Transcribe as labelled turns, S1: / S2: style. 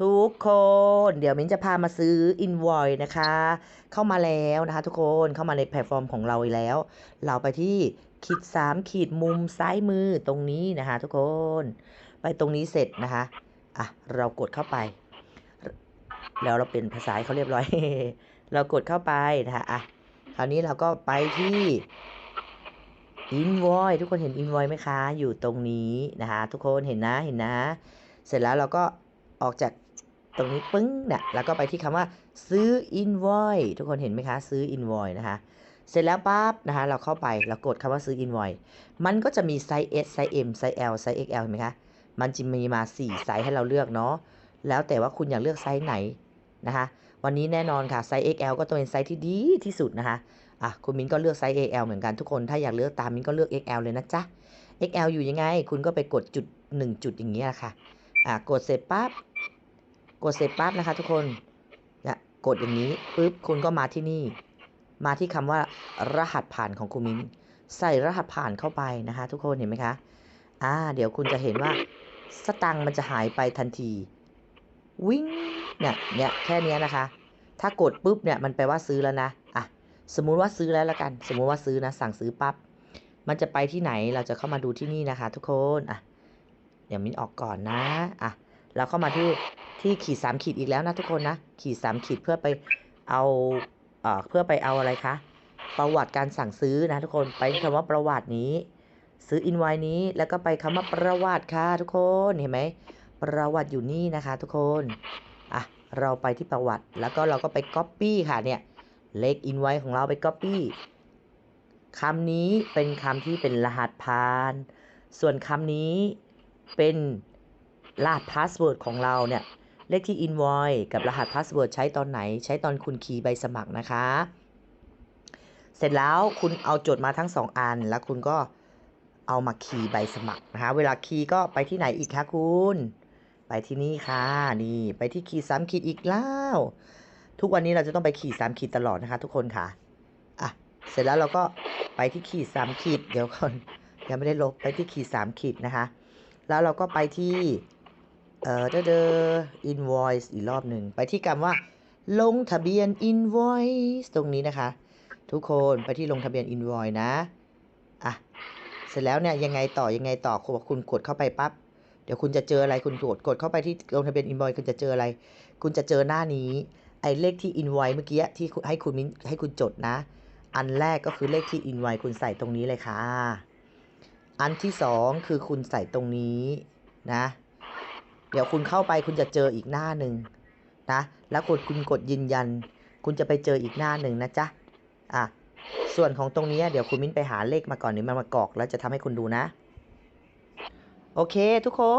S1: ทุกคนเดี๋ยวมิ้นจะพามาซื้อ Invoice นะคะ เข้ามาแล้วนะคะ ทุกคนเข้ามาในแพลตฟอร์มของเราแล้ว เราไปที่ขีด3ขีดมุมซ้ายมือตรงนี้นะคะ ทุกคน ไปตรงนี้เสร็จนะคะอะเรากดเข้าไป แล้วเราเป็นภาษาเขาเรียบร้อย เรากดเข้าไปนะคะอะคราวนี้เราก็ไปที่ Invoice ทุกคนเห็น Invoice ไหมคะ อยู่ตรงนี้นะคะ ทุกคนเห็นนะเห็นนะ เสร็จแล้วเราก็ออกจาก ตรงนี้ปึ้งเนี่ยแล้วก็ไปที่คำว่าซื้อ invoice ทุกคนเห็นไหมคะ ซื้อ invoice นะคะ เสร็จแล้วปั๊บนะคะเราเข้าไปเรากดคำว่าซื้อ invoice มันก็จะมีไซส์ S ไซส์ M ไซส์ L ไซส์ XL เห็นไหมคะ มันจะมีมา4ไซส์ให้เราเลือกเนาะแล้วแต่ว่าคุณอยากเลือกไซส์ไหนนะคะ วันนี้แน่นอนค่ะไซส์ XL ก็ต้องเป็นไซส์ที่ดีที่สุดนะคะอะคุณมิ้นก็เลือกไซส์ XL เหมือนกันทุกคนถ้าอยากเลือกตามมิ้นก็เลือก XL เลยนะจ๊ะ XL อยู่ยังไง คุณก็ไปกดจุด 1 จุดอย่างเงี้ยค่ะอะกดเสร็จปั๊บ กดเสร็จปั๊บนะคะ ทุกคนเนี่ยกดอย่างนี้ปุ๊บคุณก็มาที่นี่ มาที่คำว่ารหัสผ่านของคุณมิ้นใส่รหัสผ่านเข้าไปนะคะ ทุกคนเห็นไหมคะอ่าเดี๋ยวคุณจะเห็นว่าสตังค์มันจะหายไปทันที วิ่งเนี่ยเนี่ยแค่นี้นะคะ ถ้ากดปุ๊บเนี่ยมันแปลว่าซื้อแล้วนะอะสมมุติว่าซื้อแล้วละกัน สมมุติว่าซื้อนะสั่งซื้อปั๊บมันจะไปที่ไหนเราจะเข้ามาดูที่นี่นะคะ ทุกคนอะเดี๋ยวมิ้นออกก่อนนะอะเราเข้ามาที่ ที่ขีดสามขีดอีกแล้วนะทุกคนนะ ขีดสามขีดเพื่อไปเอาเอ่อเพื่อไปเอาอะไรคะประวัติการสั่งซื้อนะทุกคนไปคำว่าประวัตินี้ ซื้ออินไวนี้แล้วก็ไปคำว่าประวัติค่ะทุกคนเห็นไหมประวัติอยู่นี่นะคะ ทุกคนอะเราไปที่ประวัติแล้วก็เราก็ไปก๊อปปี้ค่ะเนี่ยเลขอินไวของเราไปก๊อปปี้คำนี้เป็นคำที่เป็นรหัสผ่าน ส่วนคำนี้เป็นรหัสพาสเวิร์ดของเราเนี่ย เลขที่ invoice กับรหัสพาสเวิร์ดใช้ตอนไหน ใช้ตอนคุณคีย์ใบสมัครนะคะ เสร็จแล้วคุณเอาจทย์มาทั้ง 2 อัน แล้วคุณก็เอามาคีย์ใบสมัครนะคะ เวลาคีย์ก็ไปที่ไหนอีกคะคุณ ไปที่นี่ค่ะ นี่ไปที่ขีดสามขีดอีกแล้ว ทุกวันนี้เราจะต้องไปขีดสามขีดตลอดนะคะ ทุกคนค่ะอะ เสร็จแล้วเราก็ไปที่ขีดสามขีดเดี๋ยวก่อนยังไม่ได้ลบไปที่ขีดสามขีดนะคะ แล้วเราก็ไปที่ เอ่อเดอเดอ invoice อีกรอบหนึ่งไปที่คำว่า ลงทะเบียน invoice ตรงนี้นะคะ ทุกคนไปที่ลงทะเบียน invoice นะอะเสร็จแล้วเนี่ยยังไงต่อยังไงต่อคุณกคุณกดเข้าไปปั๊บเดี๋ยวคุณจะเจออะไรคุณกดกดเข้าไปที่ลงทะเบียน invoice คุณจะเจออะไร คุณจะเจอหน้านี้ ไอ้เลขที่ invoice เมื่อกี้ที่ให้คุณมิ้นให้คุณจดนะ อันแรกก็คือเลขที่ invoice คุณใส่ตรงนี้เลยค่ะ อันที่สองคือคุณใส่ตรงนี้นะ เดี๋ยวคุณเข้าไปคุณจะเจออีกหน้าหนึ่งนะ แล้วกดคุณกดยืนยัน คุณจะไปเจออีกหน้าหนึ่งนะจ๊ะ อะ ส่วนของตรงนี้เดี๋ยวคุณมิ้นไปหาเลขมาก่อนหรือมันมากรอกแล้วจะทำให้คุณดูนะ โอเคทุกคน